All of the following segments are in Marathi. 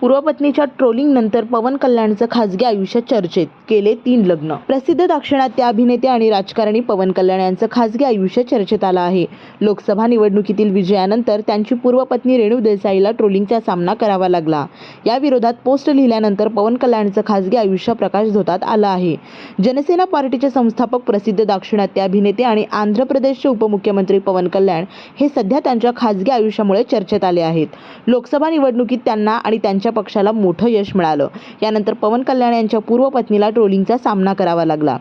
पूर्वपत्नीच्या ट्रोलिंगनंतर ट्रोलिंग नंतर पवन कल्याणचं खासगी आयुष्य चर्चेत केले तीन लग्न. प्रसिद्ध दाक्षिणात्य अभिनेते आणि राजकारणी पवन कल्याण यांचं खासगी आयुष्य चर्चेत आलं आहे. लोकसभा निवडणुकीतील विजयानंतर त्यांची पूर्वपत्नी रेणू देसाईला ट्रोलिंगचा सामना करावा लागला. या विरोधात पोस्ट लिहिल्यानंतर पवन कल्याणचं खासगी आयुष्य प्रकाश धोतात आलं आहे. जनसेना पार्टीचे संस्थापक प्रसिद्ध दाक्षिणात्य अभिनेते आणि आंध्र प्रदेशचे उपमुख्यमंत्री पवन कल्याण हे सध्या त्यांच्या खासगी आयुष्यामुळे चर्चेत आले आहेत. लोकसभा निवडणुकीत त्यांना आणि त्यांच्या पक्षाला मोठं यश मिळालं. यानंतर पवन कल्याण यांच्या पूर्व पत्नीला ट्रोलिंगचा सामना करावा लागला.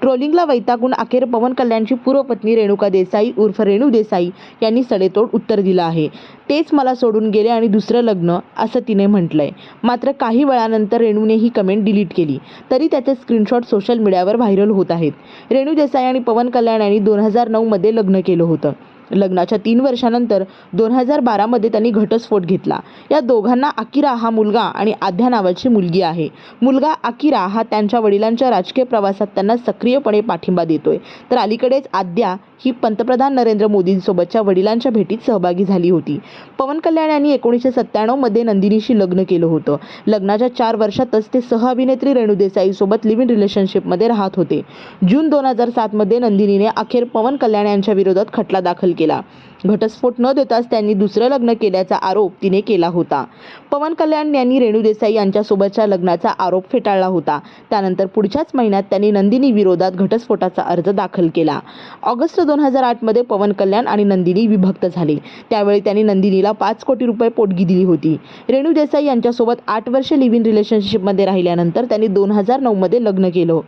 ट्रोलिंगला वैतागून अखेर पवन कल्याणची पूर्वपत्नी रेणुका देसाई उर्फ रेणू देसाई यांनी सडेतोड उत्तर दिलं आहे. तेच मला सोडून गेले आणि दुसरं लग्न असं तिने म्हटलंय. मात्र काही वेळानंतर रेणूने ही कमेंट डिलीट केली. तरी त्याचे स्क्रीनशॉट सोशल मीडियावर व्हायरल होत आहेत. रेणू देसाई आणि पवन कल्याण यांनी दोन हजार नऊमध्ये लग्न केलं होतं. लग्नाच्या तीन वर्षानंतर दोन हजार बारामध्ये त्यांनी घटस्फोट घेतला. या दोघांना अकिरा हा मुलगा आणि आद्या नावाची मुलगी आहे. मुलगा अकिरा हा त्यांच्या वडिलांच्या राजकीय प्रवासात त्यांना सक्रियपणे पाठिंबा देतोय. तर अलीकडेच आद्या ही पंतप्रधान नरेंद्र मोदींसोबतच्या वडिलांच्या भेटीत सहभागी झाली होती. पवन कल्याण यांनी एकोणीसशे सत्त्याण्णवमध्ये नंदिनीशी लग्न केलं होतं. लग्नाच्या चार वर्षातच ते सहअभिनेत्री रेणू देसाईसोबत लिव्ह इन रिलेशनशिपमध्ये राहत होते. जून दोन हजार सातमध्ये नंदिनीने अखेर पवन कल्याण यांच्या विरोधात खटला दाखल केला घटस्फोट न देताच त्यांनी दुसरं लग्न केल्याचा आरोप तिने केला होता. पवन कल्याण यांनी रेणू देसाई यांच्यासोबतच्या लग्नाचा आरोप फेटाळला होता. त्यानंतर पुढच्याच महिन्यात त्यांनी नंदिनी विरोधात घटस्फोटाचा अर्ज दाखल केला. ऑगस्ट दोन हजार आठमध्ये पवन कल्याण आणि नंदिनी विभक्त झाले. त्यावेळी त्यांनी नंदिनीला पाच कोटी रुपये पोटगी दिली होती. रेणू देसाई यांच्यासोबत आठ वर्षे लिव्ह इन रिलेशनशिपमध्ये राहिल्यानंतर त्यांनी दोन हजार नऊमध्ये लग्न केलं.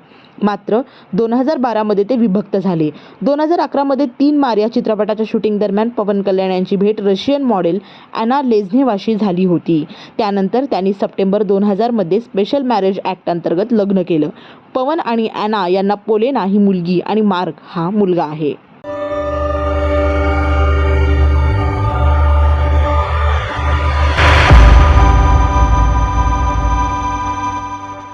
मात्र दोन हजार बारामध्ये ते विभक्त झाले. दोन हजार अकरामध्ये तीन मार या चित्रपटाच्या शूटिंग दरम्यान दरम्यान पवन कल्याण यांची भेट रशियन मॉडेल अॅना लेझनेवाशी झाली होती. त्यानंतर त्यांनी सप्टेंबर दोन हजारमध्ये स्पेशल मॅरेज ॲक्ट अंतर्गत लग्न केलं. पवन आणि अॅना यांना पोलेना ही मुलगी आणि मार्क हा मुलगा आहे.